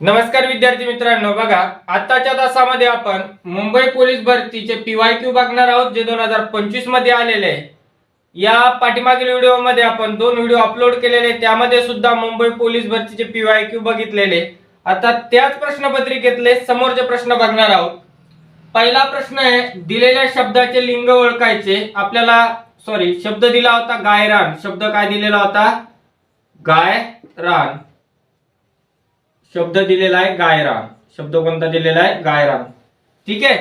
नमस्कार विद्यार्थी मित्रांनो बघा आताच्या तासामध्ये आपण मुंबई पोलीस भरतीचे पीवाय क्यू बघणार आहोत जे दोन हजार पंचवीसमध्ये आलेले आहे. या पाठीमागील व्हिडिओमध्ये आपण दोन व्हिडिओ अपलोड केलेले त्यामध्ये सुद्धा मुंबई पोलीस भरतीचे पीवाय क्यू बघितलेले आता त्याच प्रश्नपत्रिकेतले समोरचे प्रश्न बघणार आहोत. पहिला प्रश्न आहे दिलेल्या शब्दाचे लिंग ओळखायचे. आपल्याला सॉरी शब्द दिला होता गायरान. शब्द काय दिलेला होता? गायरान. शब्द दिलेला आहे गायरान शब्द कोणता दिलेला आहे? गायरान ठीक आहे?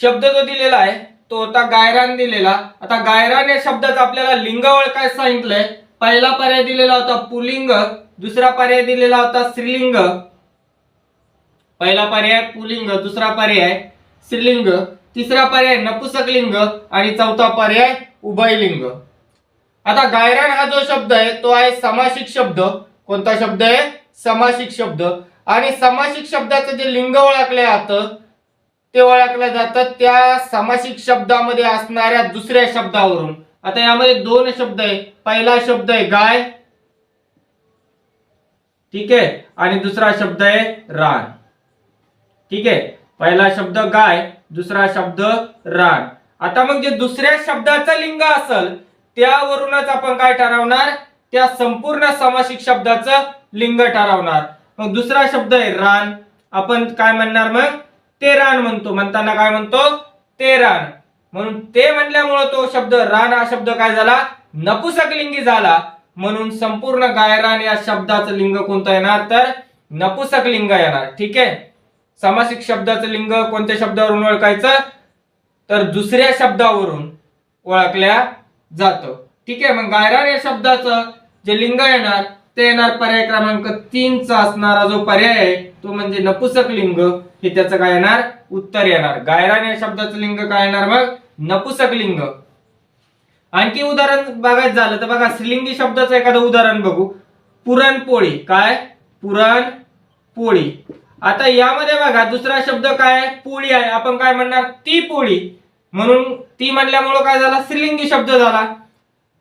शब्द जो दिलेला आहे तो होता गायरान दिलेला. आता गायरान या शब्दाचा आपल्याला लिंग ओळखाय सांगितलंय? पहिला पर्याय दिलेला होता पुलिंग दुसरा पर्याय दिलेला होता स्त्रीलिंग. पहिला पर्याय पुलिंग दुसरा पर्याय स्त्रीलिंग तिसरा पर्याय नपुसकलिंग आणि चौथा पर्याय उभयलिंग. आता गायरान हा जो शब्द आहे तो आहे समासिक शब्द. कोणता शब्द आहे? समासिक शब्द. आणि समासिक शब्दाचं जे लिंग ओळखले जातं ते ओळखलं जातं त्या समासिक शब्दामध्ये असणाऱ्या दुसऱ्या शब्दावरून. आता यामध्ये दोन शब्द आहे. पहिला शब्द आहे गाय. ठीक आहे? आणि दुसरा शब्द आहे रान. ठीक आहे? पहिला शब्द गाय दुसरा शब्द रान. आता मग जे दुसऱ्या शब्दाचं लिंग असल त्यावरूनच आपण काय ठरवणार? त्या संपूर्ण समासिक शब्दाचं लिंग ठरवणार. मग दुसरा शब्द आहे रान. आपण काय म्हणणार मग? ते रान म्हणतो. म्हणताना काय म्हणतो? ते रान. म्हणून ते म्हणल्यामुळं तो शब्द रान हा शब्द काय झाला? नपुसकलिंगी झाला. म्हणून संपूर्ण गायरान या शब्दाचं लिंग कोणतं येणार? तर नपुसक लिंग येणार. ठीक आहे? सामासिक शब्दाचं लिंग कोणत्या शब्दावरून ओळखायचं? तर दुसऱ्या शब्दावरून ओळखल्या जातं. ठीक आहे? मग गायरान या शब्दाचं जे लिंग येणार ते येणार पर्याय क्रमांक तीनचा असणारा जो पर्याय आहे तो म्हणजे नपुसक लिंग. हे त्याचं काय येणार? उत्तर येणार. गायरान या शब्दाचं लिंग काय येणार मग? नपुसक लिंग. आणखी उदाहरण बघायचं झालं तर बघा स्त्रीलिंगी शब्दाचं एखादं उदाहरण बघू. पुरणपोळी काय? पुरणपोळी आता यामध्ये बघा दुसरा शब्द काय? पोळी आहे. आपण काय म्हणणार? ती पोळी. म्हणून ती म्हणल्यामुळं काय झाला? स्त्रीलिंगी शब्द झाला.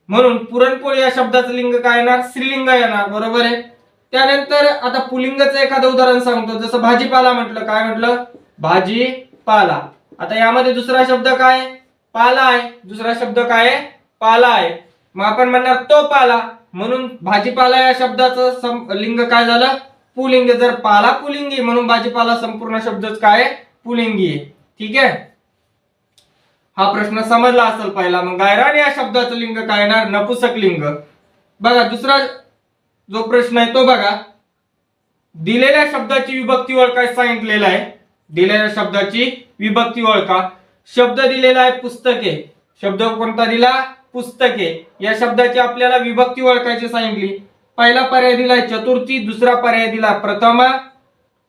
म्हणून पुरणपोळी या शब्दाचं लिंग काय येणार? स्त्रीलिंग येणार बरोबर आहे? त्यानंतर आता पुलिंगाचं एखादं उदाहरण सांगतो. जसं भाजीपाला म्हटलं काय म्हटलं? भाजीपाला. आता यामध्ये दुसरा शब्द काय? पाला आहे. दुसरा शब्द काय? आहे पाला आहे. मग आपण म्हणणार तो पाला. म्हणून भाजीपाला या शब्दाचं सम- लिंग काय झालं? पुलिंग. जर पाला पुलिंगी म्हणून भाजीपाला संपूर्ण शब्दच काय? पुलिंगी आहे. ठीक आहे? हा प्रश्न समजला असेल पहिला. मग गायरान या शब्दाचं लिंग काय येणार? नपुसक लिंग. बघा दुसरा जो प्रश्न आहे तो बघा. दिलेल्या शब्दाची विभक्ती ओळखाय सांगितलेला आहे. दिलेल्या शब्दाची विभक्ती ओळखा. शब्द दिलेला आहे पुस्तके. शब्द कोणता दिला? पुस्तके. या शब्दाची आपल्याला विभक्ती ओळखायची सांगितली. पहिला पर्याय दिलाय चतुर्थी दुसरा पर्याय दिला प्रथमा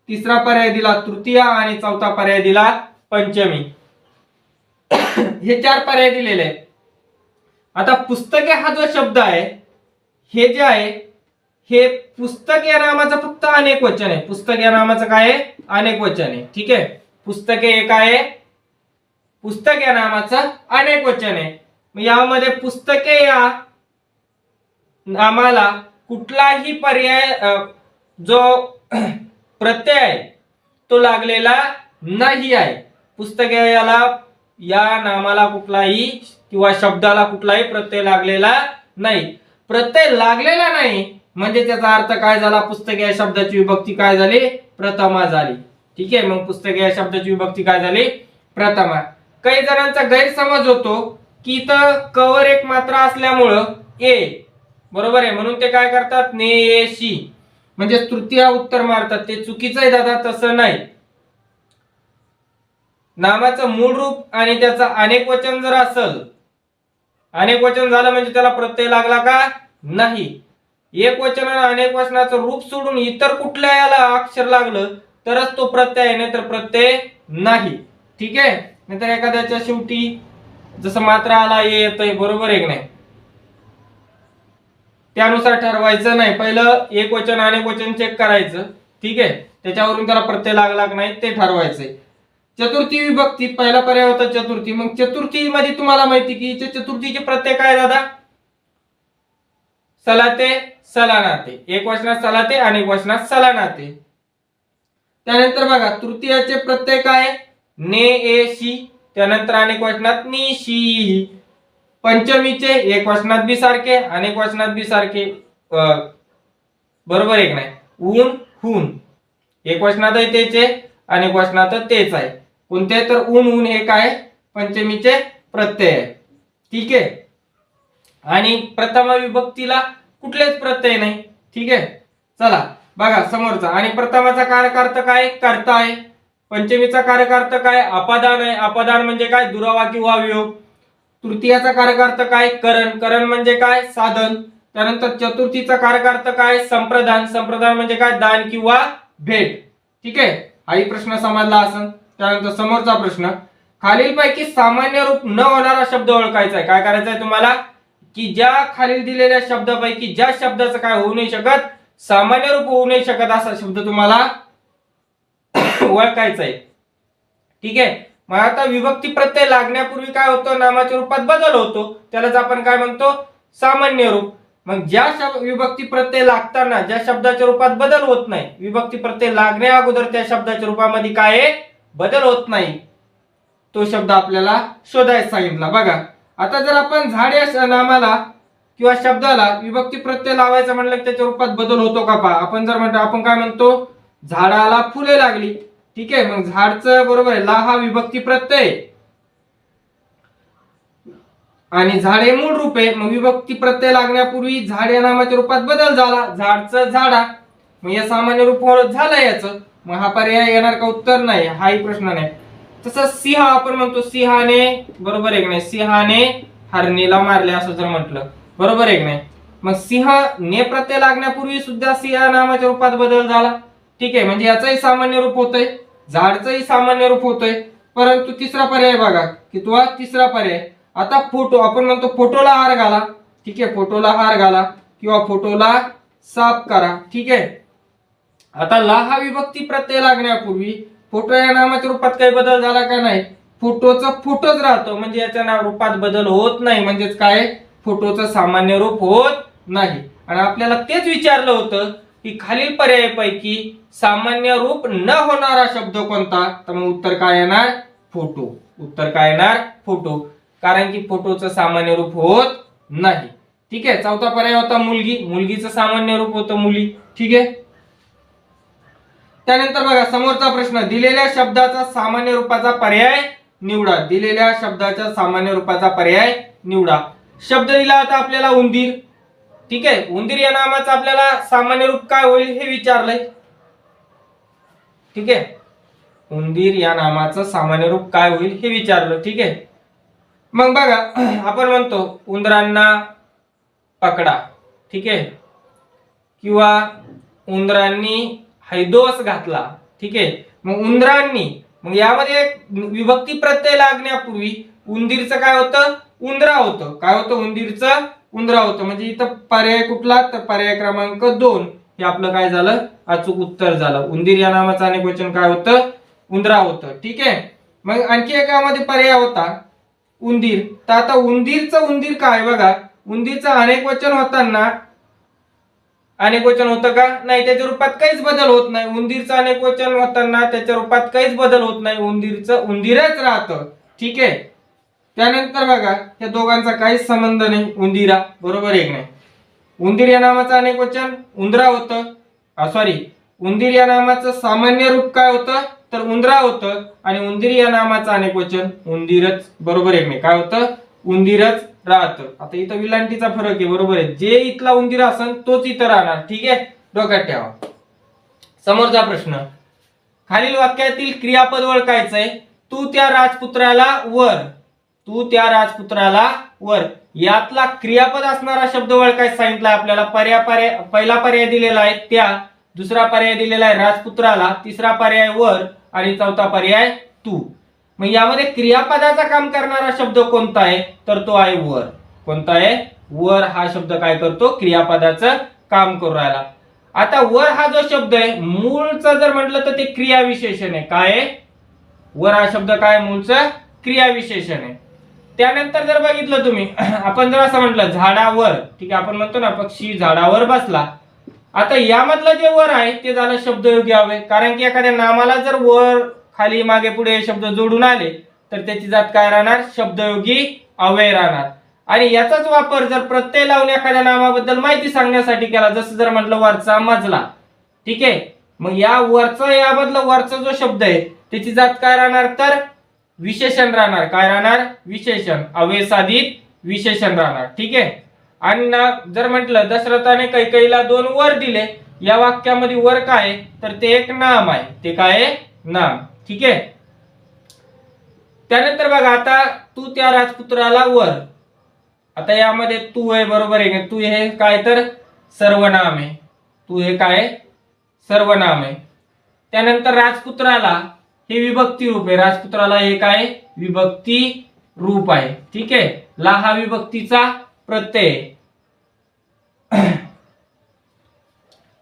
तिसरा पर्याय दिला तृतीया आणि चौथा पर्याय दिला पंचमी. हे चार पर्याय दिलेले आहेत. आता पुस्तके हा जो शब्द आहे हे जे आहे हे पुस्तक या नामाचं फक्त अनेक वचन आहे. पुस्तक या नामाचं काय आहे? अनेक वचन आहे. ठीक आहे? पुस्तके एक आहे? पुस्तक या नामाचं अनेक वचन आहे. मग यामध्ये पुस्तके या नामाला कुठलाही पर्याय जो प्रत्यय आहे तो लागलेला नाही आहे. पुस्तके याला या नामाला कुठलाही किंवा शब्दाला कुठलाही प्रत्यय लागलेला नाही. प्रत्यय लागलेला नाही म्हणजे त्याचा अर्थ काय झाला? पुस्तक या शब्दाची विभक्ती काय झाली? प्रथमा झाली. ठीक आहे मग पुस्तक या शब्दाची विभक्ती काय झाली? प्रथमा. काही जणांचा गैरसमज होतो की इथं कवर एक मात्रा असल्यामुळं ए बरोबर आहे? म्हणून ते काय करतात? ने ए शी. म्हणजे तृतीया उत्तर मारतात. ते चुकीचं आहे दादा तसं नाही. नामाचं मूळ रूप आणि त्याचं अनेक वचन जर असल अनेक वचन झालं म्हणजे त्याला प्रत्यय लागला का? नाही. एक वचन आणि अनेक वचनाचं रूप सोडून इतर कुठल्या याला अक्षर लागलं तरच तो प्रत्यय आहे नाहीतर प्रत्यय नाही. ठीक आहे? नाहीतर एखाद्याच्या शेवटी जसं मात्र आला येत आहे बरोबर एक नाही? त्यानुसार ठरवायचं नाही. पहिलं एक वचन अनेक वचन चेक करायचं. ठीक आहे? त्याच्यावरून त्याला प्रत्यय लागला की नाही ते ठरवायचंय. चतुर्थी विभक्ती पहिला पर्याय होता चतुर्थी. मग चतुर्थी मध्ये तुम्हाला माहिती की चतुर्थीचे प्रत्यय काय दादा? सलाते सलानाते. एक वचनात सलाते आणि एक वचनात सलानाते. त्यानंतर बघा तृतीयाचे प्रत्यय काय? आहे? ने ए शी. त्यानंतर अनेक वचनात नि शी. पंचमीचे एक वचनात बी सारखे अनेक वचनात बी सारखे बरोबर एक नाही? ऊन हुन एक वचनात आहे अनेक वचनात तेच आहे. कोणते तर ऊन ऊन हे काय? पंचमीचे प्रत्यय. आहे ठीक आहे? आणि प्रथम विभक्तीला कुठलेच प्रत्यय नाही. ठीक आहे? चला बघा समोरचा. आणि प्रथमाचा कारकार्थ काय? कर्ता आहे. पंचमीचा कारकार्थ काय? अपादान आहे. अपादान म्हणजे काय? दुरावा किंवा वियोग. तृतीयाचा कारकार्थ काय? करण. करण म्हणजे काय? साधन. त्यानंतर चतुर्थीचा कारकार्थ काय? संप्रदान संप्रदान म्हणजे काय? दान किंवा भेट. ठीक आहे? हाही प्रश्न समजला असं त्यानंतर समोरचा प्रश्न खालीलपैकी सामान्य रूप न होणारा शब्द ओळखायचा आहे. काय करायचं आहे तुम्हाला? की ज्या खालील दिलेल्या शब्दापैकी ज्या शब्दाचं काय होऊ नाही शकत सामान्य रूप होऊ नाही शकत असा शब्द तुम्हाला ओळखायचा आहे. ठीक आहे? मग आता विभक्ती प्रत्यय लागण्यापूर्वी काय होतं? नामाच्या रूपात बदल होतो. त्यालाच आपण काय म्हणतो? सामान्य रूप. मग ज्या शब्द विभक्ती प्रत्यय लागताना ज्या शब्दाच्या रूपात बदल होत नाही विभक्ती प्रत्यय लागण्या अगोदर त्या शब्दाच्या रूपामध्ये काय आहे? बदल होत नाही. तो शब्द आपल्याला शोधायला सांगितला. बघा आता जर आपण झाड या नामाला किंवा शब्दाला विभक्ती प्रत्यय लावायचा म्हणलं की त्याच्या रूपात बदल होतो का पहा. आपण जर म्हणतो आपण काय म्हणतो? झाडाला फुले लागली. ठीक आहे मग झाडचं बरोबर आहे. ला हा विभक्ती प्रत्यय. आणि झाडे मूळ रूप आहे. मग विभक्ती प्रत्यय लागण्यापूर्वी झाड या नामाच्या रूपात बदल झाला. झाडचं झाडा. मग या सामान्य रूप झालं याचं. मग हा पर्याय येणार का? उत्तर नाही. हाही प्रश्न नाही. तसं सिंह आपण म्हणतो सिंहाने बरोबर आहे की नाही? सिंहाने हरणीला मारले असं जर म्हटलं. बरोबर आहे की नाही? मग सिंह ने प्रत्यय लागण्यापूर्वी सुद्धा सिंह नामाच्या रूपात बदल झाला. ठीक आहे म्हणजे याचंही सामान्य रूप होतंय झाडचंही सामान्य रूप होतंय. परंतु तिसरा पर्याय बघा की तुला तिसरा पर्याय. आता फोटो आपण म्हणतो फोटोला हार घाला. ठीक आहे फोटोला हार घाला किंवा फोटोला साफ करा. ठीक आहे? आता ला हा विभक्ती प्रत्यय लागण्यापूर्वी फोटो या नामाच्या रूपात काही बदल झाला का नाही? फोटोचं फोटोच राहतो म्हणजे याच्या नाव रूपात बदल होत नाही म्हणजेच काय? फोटोचं सामान्य रूप होत नाही. आणि आपल्याला तेच विचारलं होतं की खालील पर्यायापैकी सामान्य रूप न होणारा शब्द कोणता? तर मग उत्तर काय येणार? फोटो. उत्तर काय येणार? फोटो. कारण की फोटोचं सामान्य रूप होत नाही. ठीक आहे चौथा पर्याय होता मुलगी. मुलगीचं सामान्य रूप होतं मुली. ठीक आहे? त्यानंतर बघा समोरचा प्रश्न दिलेल्या शब्दाचा सामान्य रूपाचा पर्याय निवडा. दिलेल्या शब्दाच्या सामान्य रूपाचा पर्याय निवडा. शब्द दिला आता आपल्याला उंदीर. ठीक आहे? उंदीर या नामाचं आपल्याला सामान्य रूप काय होईल हे विचारलंय. ठीक आहे? उंदीर या नामाचं सामान्य रूप काय होईल हे विचारलं. ठीक आहे? मग बघा आपण म्हणतो उंदरांना पकडा. ठीक आहे? किंवा उंदरांनी हैदोस घातला. ठीक आहे? मग उंदरांनी मग यामध्ये एक विभक्ती प्रत्यय लागण्यापूर्वी उंदीरचं काय होतं? उंदरा होतं. काय होतं? उंदीरचं उंदरा होतं. म्हणजे इथं पर्याय कुठला? तर पर्याय क्रमांक दोन हे आपलं काय झालं? अचूक उत्तर झालं. उंदीर या नामाचं अनेक वचन काय होतं? उंदरा होतं. ठीक आहे? मग आणखी एकामध्ये पर्याय होता. उंदीर. तर आता उंदीरचं उंदीर काय? बघा. उंदीरचं अनेक वचन होताना अनेक वचन होतं का? नाही त्याच्या रूपात काहीच बदल होत नाही. उंदीरचं अनेक वचन होताना त्याच्या रूपात काहीच बदल होत नाही. उंदीरचं उंदीरच राहतं. ठीक आहे? त्यानंतर बघा या दोघांचा काहीच संबंध नाही. उंदिरा बरोबर एक नाही? उंदीर या नामाचं अनेक वचन उंदरा होतं. सॉरी उंदीर या नामाचं सामान्य रूप काय होतं? तर उंदरा होतं. आणि उंदीर या नामाचं अनेक वचन उंदीरच. बरोबर एक नाही? काय होतं? उंदीरच राहतं. आता इथं विलांटीचा फरक आहे बरोबर आहे. जे इथला उंदीर असन तोच इथं राहणार ठीक आहे? डोक्यात ठेवा. समोरचा प्रश्न. खालील वाक्यातील क्रियापद ओळखायचंय. तू त्या राजपुत्राला वर. तू त्या राजपुत्राला वर. यातला क्रियापद असणारा शब्द ओळखाय सांगितला आपल्याला. पर्याय पर्याय पहिला पर्याय दिलेला आहे त्या. दुसरा पर्याय दिलेला आहे राजपुत्राला. तिसरा पर्याय वर. आणि चौथा पर्याय तू. मग यामध्ये क्रियापदाचा काम करणारा शब्द कोणता आहे? तर तो आहे वर. कोणता आहे? वर हा शब्द काय करतो? क्रियापदाचं काम करू राहिला. आता वर हा जो शब्द आहे मूळचा जर म्हटलं तर ते क्रियाविशेषण आहे. काय आहे? वर हा शब्द काय आहे? मूळचं क्रियाविशेषण आहे. त्यानंतर जर बघितलं तुम्ही आपण जर असं म्हटलं झाडावर. ठीक आहे आपण म्हणतो ना पक्षी झाडावर बसला. आता यामधलं जे वर आहे ते झालं शब्दयोगी हवे. कारण की एखाद्या नामाला जर वर खाली मागे पुढे हे शब्द जोडून आले तर त्याची जात काय राहणार? शब्दयोगी अव्यय राहणार. आणि याचाच वापर जर प्रत्यय लावून एखाद्या नामाबद्दल माहिती सांगण्यासाठी केला जसं जर म्हटलं वरचा मजला ठीक आहे? मग या वरचा यामधला वरचा जो शब्द आहे त्याची जात काय राहणार? तर विशेषण राहणार. काय राहणार? विशेषण. अव्यय साधित विशेषण राहणार ठीक आहे? आणि ना जर म्हटलं दशरथाने कैकईला दोन वर दिले या वाक्यामध्ये वर काय आहे? तर ते एक नाम आहे. ते काय आहे? नाम. ठीक आहे? त्यानंतर बघा आता तू त्या राजपुत्राला वर. आता यामध्ये तू आहे बरोबर आहे का? तू हे काय तर सर्वनाम आहे. तू हे काय? सर्वनाम आहे. त्यानंतर राजपुत्राला हे विभक्ती रूप आहे. राजपुत्राला हे काय? आहे? विभक्ती रूप आहे. ठीक आहे? ला हा विभक्तीचा प्रत्यय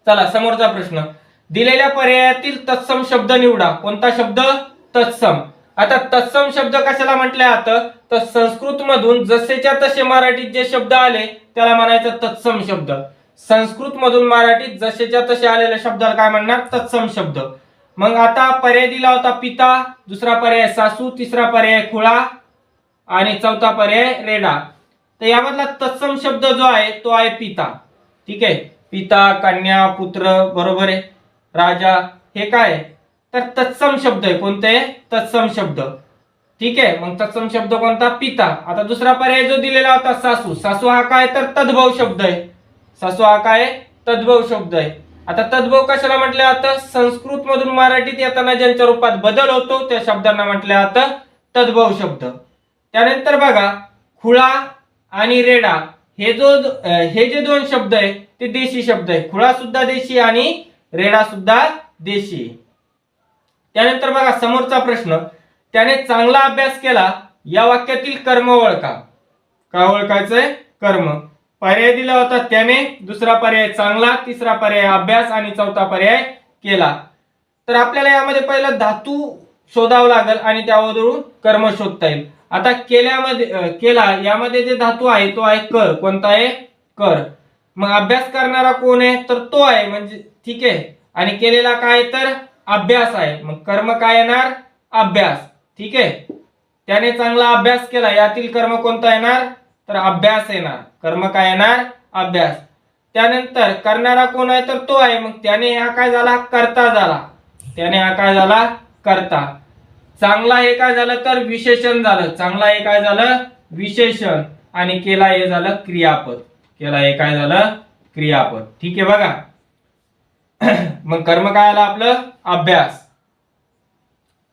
चला समोरचा प्रश्न. दिलेल्या पर्यायातील तत्सम शब्द निवडा. कोणता शब्द? तत्सम. आता तत्सम शब्द कशाला म्हटले जातं? तर संस्कृत मधून जसेच्या तसे मराठीत जे शब्द आले त्याला म्हणायचं तत्सम शब्द. संस्कृत मधून मराठीत जसेच्या तसे आलेल्या शब्दाला काय म्हणणार? तत्सम शब्द. मग आता पर्याय दिला होता पिता दुसरा पर्याय सासू तिसरा पर्याय खुळा आणि चौथा पर्याय रेडा. तर यामधला तत्सम शब्द जो आहे तो आहे पिता. ठीक आहे? पिता कन्या पुत्र बरोबर आहे? राजा हे काय? आहे? तर तत्सम शब्द आहे. कोणते? तत्सम शब्द. ठीक आहे? मग तत्सम शब्द कोणता? पिता. आता दुसरा पर्याय जो दिलेला होता सासू. सासू हा काय? तर तद्भव शब्द आहे. सासू हा काय? आहे? तद्भव शब्द आहे. आता तद्भव कशाला म्हटलं जातं? संस्कृत मधून मराठीत येताना ज्यांच्या रूपात बदल होतो त्या शब्दांना म्हटलं जातं तद्भव शब्द. त्यानंतर बघा खुळा आणि रेडा. हे जो हे जे दोन शब्द आहे ते देशी शब्द आहे. खुळा सुद्धा देशी आणि रेडा सुद्धा देशी. त्यानंतर बघा समोरचा प्रश्न. त्याने चांगला अभ्यास केला या वाक्यातील कर्म ओळखा. काय ओळखायचंय? कर्म. पर्याय दिला होता त्याने दुसरा पर्याय चांगला तिसरा पर्याय अभ्यास आणि चौथा पर्याय केला. तर आपल्याला यामध्ये पहिला धातू शोधावं लागेल आणि त्यावरून कर्म शोधता येईल. आता केल्यामध्ये केला यामध्ये जे धातू आहे तो आहे कर. कोणता आहे? कर. मग अभ्यास करणारा कोण आहे? तर तो आहे. म्हणजे ठीक आहे. आणि केलेला काय तर अभ्यास आहे. मग कर्म काय येणार? अभ्यास. ठीक आहे? त्याने चांगला अभ्यास केला. यातील कर्म कोणता येणार? तर अभ्यास येणार. कर्म काय येणार? अभ्यास. त्यानंतर करणारा कोण आहे? तर तो आहे. मग त्याने हा काय झाला? करता झाला. त्याने हा काय झाला? करता. चांगला हे काय झालं? तर विशेषण झालं. चांगला हे काय झालं? विशेषण. आणि केला हे झालं क्रियापद. केला हे काय झालं? क्रियापद. ठीक आहे बघा. मग कर्म काय आलं आपलं? अभ्यास.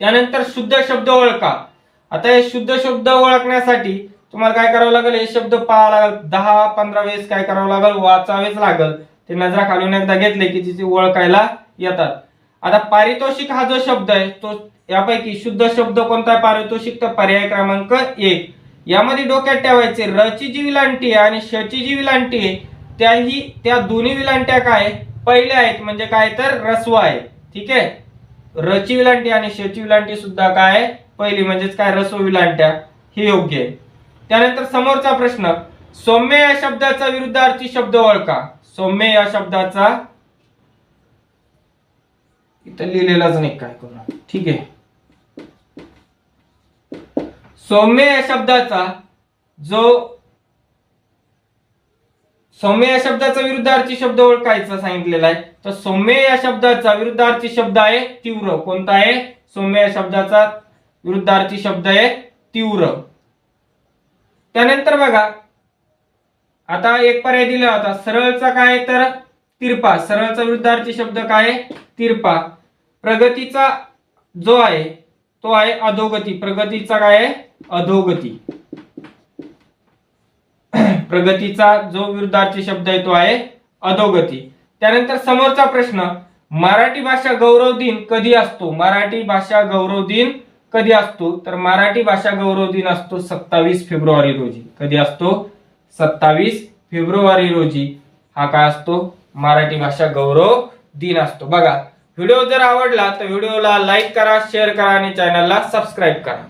त्यानंतर शुद्ध शब्द ओळखा. आता हे शुद्ध शब्द ओळखण्यासाठी तुम्हाला काय करावं लागेल? हे शब्द पाहावं लागेल. दहा पंधरा वेळेस काय करावं लागेल? वाचावेच लागेल. ते नजरा खालून एकदा घेतले की तिथे ओळखायला येतात. आता पारितोषिक हा जो शब्द आहे तो यापैकी शुद्ध शब्द कोणता आहे? पारितोषिक तर पर्याय क्रमांक एक. यामध्ये डोक्यात ठेवायचे रची जी विलांटी आणि शची जी विलांटी त्याही त्या दोन्ही विलांट्या काय पहिल्या आहेत म्हणजे काय तर रस्व आहे. ठीक आहे? रची विलांटी आणि शची विलांटी सुद्धा काय आहे? पहिली म्हणजेच काय? रस्व विलांट्या हे योग्य आहे. त्यानंतर समोरचा प्रश्न सौम्य या शब्दाचा विरुद्धार्थी शब्द ओळखा. सौम्य या शब्दाचा इथं लिहिलेलाच नाही काय कोणा ठीक आहे? सौम्य या शब्दाचा जो सौम्य या शब्दाचा विरुद्धार्थी शब्द ओळखायचा सांगितलेला आहे. तर सौम्य या शब्दाचा विरुद्धार्थी शब्द आहे तीव्र. कोणता आहे? सौम्य या शब्दाचा विरुद्धार्थी शब्द आहे तीव्र. त्यानंतर बघा आता एक पर्याय दिला होता. सरळचा काय आहे तर? तिरपा. सरळचा विरुद्धार्थी शब्द काय आहे? तिरपा. प्रगतीचा जो आहे तो आहे अधोगती. प्रगतीचा काय? आहे अधोगती. प्रगतीचा जो विरुद्धार्थी शब्द आहे तो आहे अधोगती. त्यानंतर समोरचा प्रश्न मराठी भाषा गौरव दिन कधी असतो? मराठी भाषा गौरव दिन कधी असतो? तर मराठी भाषा गौरव दिन असतो सत्तावीस फेब्रुवारी रोजी. कधी असतो? सत्तावीस फेब्रुवारी रोजी. हा काय असतो? मराठी भाषा गौरव दिन असतो. बघा व्हिडिओ जर आवडला तर व्हिडिओला लाईक करा शेअर करा आणि चॅनलला सबस्क्राईब करा.